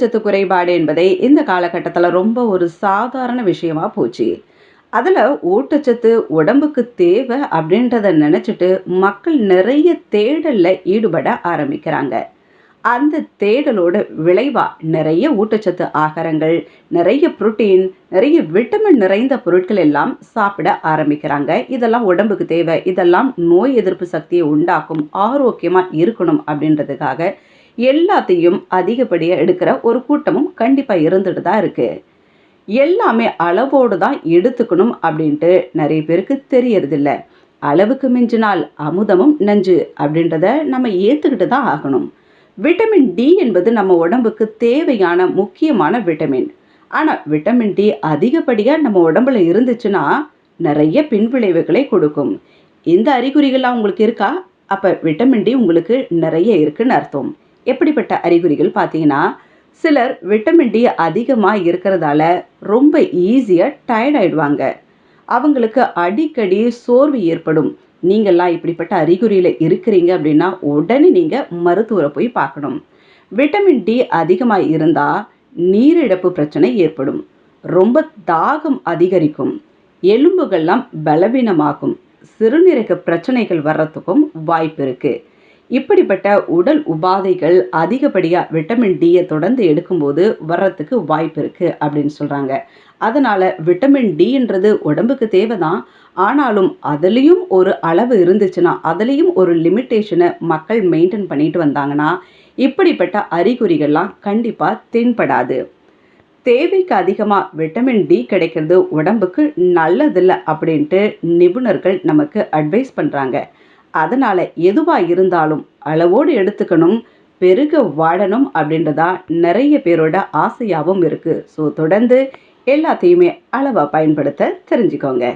ஊட்டச்சத்து குறைபாடு என்பதை இந்த காலகட்டத்தில் ரொம்ப ஒரு சாதாரண விஷயமா போச்சு. அதில் ஊட்டச்சத்து உடம்புக்கு தேவை அப்படின்றத நினச்சிட்டு மக்கள் நிறைய தேடலில் ஈடுபட ஆரம்பிக்கிறாங்க. அந்த தேடலோட விளைவாக நிறைய ஊட்டச்சத்து ஆகாரங்கள் நிறைய புரோட்டீன் நிறைய விட்டமின் நிறைந்த பொருட்கள் எல்லாம் சாப்பிட ஆரம்பிக்கிறாங்க. இதெல்லாம் உடம்புக்கு தேவை. இதெல்லாம் நோய் எதிர்ப்பு சக்தியை உண்டாக்கும் ஆரோக்கியமாக இருக்கணும் அப்படின்றதுக்காக எல்லாத்தையும் அதிகப்படியாக எடுக்கிற ஒரு கூட்டமும் கண்டிப்பாக இருந்துட்டு தான் இருக்குது எல்லாமே அளவோடு தான் எடுத்துக்கணும் அப்படின்ட்டு நிறைய பேருக்கு தெரியறதில்ல. அளவுக்கு மிஞ்சினால் அமுதமும் நஞ்சு அப்படின்றத நம்ம ஏற்றுக்கிட்டு தான் ஆகணும். விட்டமின் டி என்பது நம்ம உடம்புக்கு தேவையான முக்கியமான விட்டமின். ஆனால் விட்டமின் டி அதிகப்படியாக நம்ம உடம்புல இருந்துச்சுன்னா நிறைய பின்விளைவுகளை கொடுக்கும். இந்த அறிகுறிகள்லாம் உங்களுக்கு இருக்கா? அப்போ விட்டமின் டி உங்களுக்கு நிறைய இருக்குன்னு அர்த்தம். எப்படிப்பட்ட அறிகுறிகள் பார்த்தீங்கன்னா சிலர் விட்டமின் டி அதிகமாக இருக்கிறதால ரொம்ப ஈஸியாக டயர்ட் ஆயிடுவாங்க. அவங்களுக்கு அடிக்கடி சோர்வு ஏற்படும். நீங்கள்லாம் இப்படிப்பட்ட அறிகுறியில் இருக்கிறீங்க அப்படின்னா உடனே நீங்கள் மருத்துவரை போய் பார்க்கணும். விட்டமின் டி அதிகமாக இருந்தால் நீரிழப்பு பிரச்சனை ஏற்படும். ரொம்ப தாகம் அதிகரிக்கும். எலும்புகள்லாம் பலவீனமாகும். சிறுநீரக பிரச்சனைகள் வர்றதுக்கும் வாய்ப்பு இருக்குது இப்படிப்பட்ட உடல் உபாதைகள் அதிகப்படியாக விட்டமின் டியை தொடர்ந்து எடுக்கும்போது வர்றதுக்கு வாய்ப்பு இருக்குது அப்படின்னு சொல்கிறாங்க அதனால் விட்டமின் டின்றது உடம்புக்கு தேவை தான் ஆனாலும் அதுலேயும் ஒரு அளவு இருந்துச்சுன்னா அதுலேயும் ஒரு லிமிட்டேஷனை மக்கள் மெயின்டைன் பண்ணிட்டு வந்தாங்கன்னா இப்படிப்பட்ட அறிகுறிகள்லாம் கண்டிப்பாக தென்படாது. தேவைக்கு அதிகமாக விட்டமின் டி கிடைக்கிறது உடம்புக்கு நல்லதில்லை அப்படின்ட்டு நிபுணர்கள் நமக்கு அட்வைஸ் பண்ணுறாங்க அதனால் எதுவாக இருந்தாலும் அளவோடு எடுத்துக்கணும் பெருக வாழணும் அப்படின்றதா நிறைய பேரோட ஆசையாகவும் இருக்குது ஸோ தொடர்ந்து எல்லாத்தையுமே அளவாக பயன்படுத்த தெரிஞ்சுக்கோங்க.